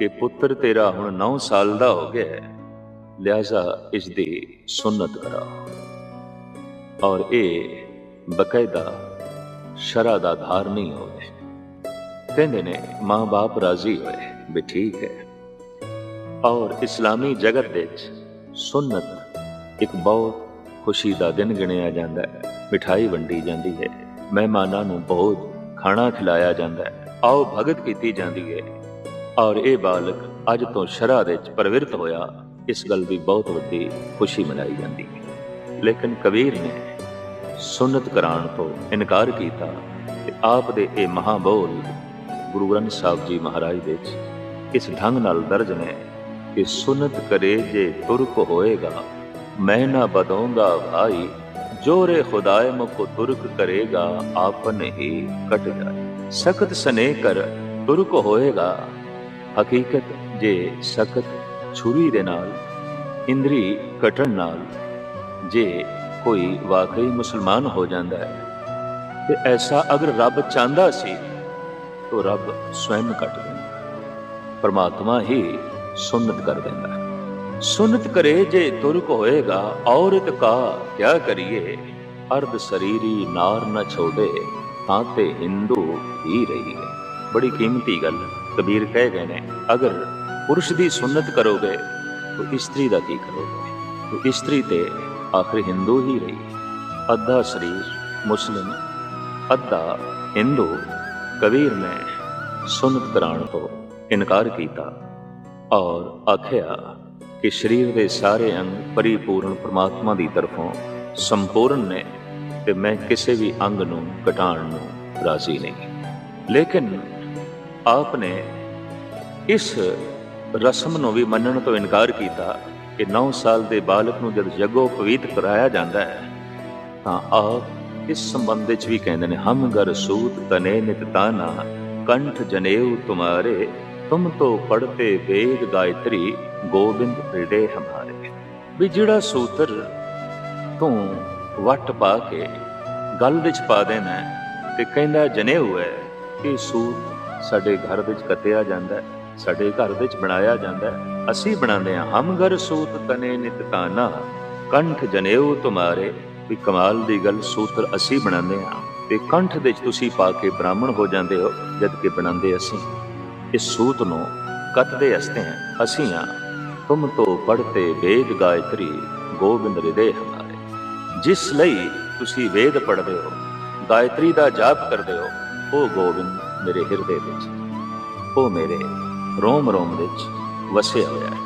ਕਿ ਪੁੱਤਰ ਤੇਰਾ ਹੁਣ 9 ਸਾਲ ਦਾ ਹੋ ਗਿਆ ਹੈ। ਲਿਆਜ਼ਾ ਇਸ ਦੀ ਸੁਨਨਤ ਕਰਾਓ ਔਰ ਇਹ ਬਕਾਇਦਾ ਸ਼ਰਾ ਦਾ ਧਾਰ ਨਹੀਂ ਹੋਵੇ। ਕਹਿੰਦੇ ਨੇ, ਮਾਂ-ਬਾਪ ਰਾਜ਼ੀ ਹੋਏ ਵੀ ਠੀਕ ਹੈ। ਔਰ ਇਸਲਾਮੀ ਜਗਤ ਦੇ ਵਿੱਚ ਸੁਨਨਤ ਇੱਕ ਬਹੁਤ ਖੁਸ਼ੀ ਦਾ ਦਿਨ ਗਿਣਿਆ ਜਾਂਦਾ ਹੈ। ਮਿਠਾਈ ਵੰਡੀ ਜਾਂਦੀ ਹੈ। ਮਹਿਮਾਨਾਂ ਨੂੰ ਬਹੁਤ ਖਾਣਾ ਖਿਲਾਇਆ ਜਾਂਦਾ ਹੈ। ਆਓ ਭਗਤ ਕੀਤੀ ਜਾਂਦੀ ਹੈ। ਔਰ ਇਹ ਬਾਲਕ ਅੱਜ ਤੋਂ ਸ਼ਰਾ ਦੇ ਵਿੱਚ ਪ੍ਰਵਿਰਤ ਹੋਇਆ, ਇਸ ਗੱਲ ਦੀ ਬਹੁਤ ਵੱਡੀ ਖੁਸ਼ੀ ਮਨਾਈ ਜਾਂਦੀ ਹੈ। ਲੇਕਿਨ ਕਬੀਰ ਨੇ ਸੁਨਤ ਕਰਾਉਣ ਤੋਂ ਇਨਕਾਰ ਕੀਤਾ ਤੇ ਆਪ ਦੇ ਇਹ ਮਹਾਬੋਲ ਗੁਰੂ ਗ੍ਰੰਥ ਸਾਹਿਬ ਜੀ ਮਹਾਰਾਜ ਦੇ ਵਿੱਚ ਇਸ ਢੰਗ ਨਾਲ ਦਰਜ ਨੇ ਕਿ ਸੁਨਤ ਕਰੇ ਜੇ ਤੁਰਕ ਹੋਏਗਾ, ਮੈਂ ਨਾ ਬਦੂੰਗਾ ਭਾਈ, ਜੋਰੇ ਖੁਦਾਏ ਮੁਖ ਤੁਰਕ ਕਰੇਗਾ, ਆਪਨ ਹੀ ਕਟ ਜਾਏ। ਸਖਤ ਸਨੇ ਕਰ ਤੁਰਕ ਹੋਏਗਾ ਹਕੀਕਤ ਜੇ ਸਖਤ ਛੁਰੀ ਦੇ ਨਾਲ, ਇੰਦਰੀ ਕਟਣ ਨਾਲ, ਜੇ ਕੋਈ ਵਾਕਈ ਮੁਸਲਮਾਨ ਹੋ ਜਾਂਦਾ ਹੈ, ਤੇ ਐਸਾ ਅਗਰ ਰੱਬ ਚਾਹੁੰਦਾ ਸੀ, ਤਾਂ ਰੱਬ ਸਵੈਮ ਕੱਟ ਦਿੰਦਾ ਪਰਮਾਤਮਾ ਹੀ ਸੁਨਤ ਕਰ ਦਿੰਦਾ ਸੁਨਤ ਕਰੇ ਜੇ ਤੁਰਕ ਹੋਏਗਾ, ਔਰਤ ਕਾ ਕਿਆ ਕਰੀਏ, ਅਰਧ ਸਰੀਰੀ ਨਾਰ ਨਾ ਛੋੜੇ, ਤਾਂ ਤੇ ਹਿੰਦੂ ਹੀ ਰਹੀ ਹੈ ਬੜੀ ਕੀਮਤੀ ਗੱਲ ਕਬੀਰ ਕਹਿ ਗਏ ਨੇ, ਅਗਰ ਪੁਰਸ਼ ਦੀ ਸੁਨਤ ਕਰੋਗੇ, ਤਾਂ ਇਸਤਰੀ ਦਾ ਕੀ ਕਰੋਗੇ? ਤਾਂ ਇਸਤਰੀ ਤੇ ਆਖਰ ਹਿੰਦੂ ਹੀ ਰਹੀ। ਅੱਧਾ ਸਰੀਰ ਮੁਸਲਿਮ, ਅੱਧਾ ਹਿੰਦੂ ਕਬੀਰ ਨੇ ਸੁਨਤ ਕਰਾਉਣ ਤੋਂ ਇਨਕਾਰ ਕੀਤਾ ਔਰ ਆਖਿਆ ਕਿ ਸਰੀਰ ਦੇ ਸਾਰੇ ਅੰਗ ਪਰਿਪੂਰਨ ਪ੍ਰਮਾਤਮਾ ਦੀ ਤਰਫੋਂ ਸੰਪੂਰਨ ਨੇ ਤੇ ਮੈਂ ਕਿਸੇ ਵੀ ਅੰਗ ਨੂੰ ਘਟਾਉਣ ਨੂੰ ਰਾਜ਼ੀ ਨਹੀਂ। ਲੇਕਿਨ ਆਪ ਨੇ ਇਸ ਰਸਮ ਨੂੰ ਵੀ ਮੰਨਣ ਤੋਂ ਇਨਕਾਰ ਕੀਤਾ ਕਿ 9 ਸਾਲ ਦੇ ਬਾਲਕ ਨੂੰ ਜਦ ਜਗੋ ਪਵਿੱਤ ਕਰਾਇਆ ਜਾਂਦਾ ਹੈ, ਤਾਂ ਆਪ ਇਸ ਸੰਬੰਧ ਵਿੱਚ ਵੀ ਕਹਿੰਦੇ ਨੇ ਹਮ ਗਰ ਸੂਤ ਤਨੇ ਨਿਤ ਤਾਨਾ, ਕੰਠ ਜਨੇਊ ਤੁਮਾਰੇ, ਤੁਮ ਤੋ ਪੜਤੇ ਵੇਦ ਗਾਇਤਰੀ, ਗੋਬਿੰਦ ਹਿਰਦੇ ਹਮਾਰੇ। ਵੀ ਜਿਹੜਾ ਸੂਤਰ ਤੂੰ ਵੱਟ ਪਾ ਕੇ ਗਲ ਵਿੱਚ ਪਾ ਦੇਣਾ ਤੇ ਕਹਿੰਦਾ ਜਨੇਊ ਹੈ, ਇਹ ਸੂਤ ਸਾਡੇ ਘਰ ਵਿੱਚ ਕਤਿਆ ਜਾਂਦਾ ਹੈ, ਸਾਡੇ ਘਰ ਵਿੱਚ ਬਣਾਇਆ ਜਾਂਦਾ ਹੈ। ਅਸੀਂ ਬਣਾਉਂਦੇ ਹਾਂ ਹਮ ਘਰ ਸੂਤ ਤਨੇ ਨਿਤ ਤਾਨਾ, ਕੰਠ ਜਨੇਊ ਤੁਮਾਰੇ। ਵੀ ਕਮਾਲ ਦੀ ਗੱਲ, ਸੂਤਰ ਅਸੀਂ ਬਣਾਉਂਦੇ ਹਾਂ, ਤੇ ਕੰਠ ਵਿੱਚ ਤੁਸੀਂ ਪਾ ਕੇ ਬ੍ਰਾਹਮਣ ਹੋ ਜਾਂਦੇ ਹੋ, ਜਦ ਕਿ ਬਣਾਉਂਦੇ ਅਸੀਂ। ਇਸ ਸੂਤ ਨੂੰ ਕੱਤਦੇ ਹਸਤੇ ਹਾਂ, ਅਸੀਂ ਹਾਂ, ਤੁਮ ਤੋਂ ਪੜਤੇ ਵੇਦ ਗਾਇਤਰੀ, ਗੋਬਿੰਦ ਹਿਰਦੇ ਹਮਾਰੇ। ਜਿਸ ਲਈ ਤੁਸੀਂ ਵੇਦ ਪੜ੍ਹਦੇ ਹੋ, ਗਾਇਤਰੀ ਦਾ ਜਾਪ ਕਰਦੇ ਹੋ ਉਹ ਗੋਬਿੰਦ ਮੇਰੇ ਹਿਰਦੇ ਵਿੱਚ ਉਹ ਮੇਰੇ ਰੋਮ ਰੋਮ ਵਿੱਚ ਵਸਿਆ ਹੋਇਆ ਹੈ।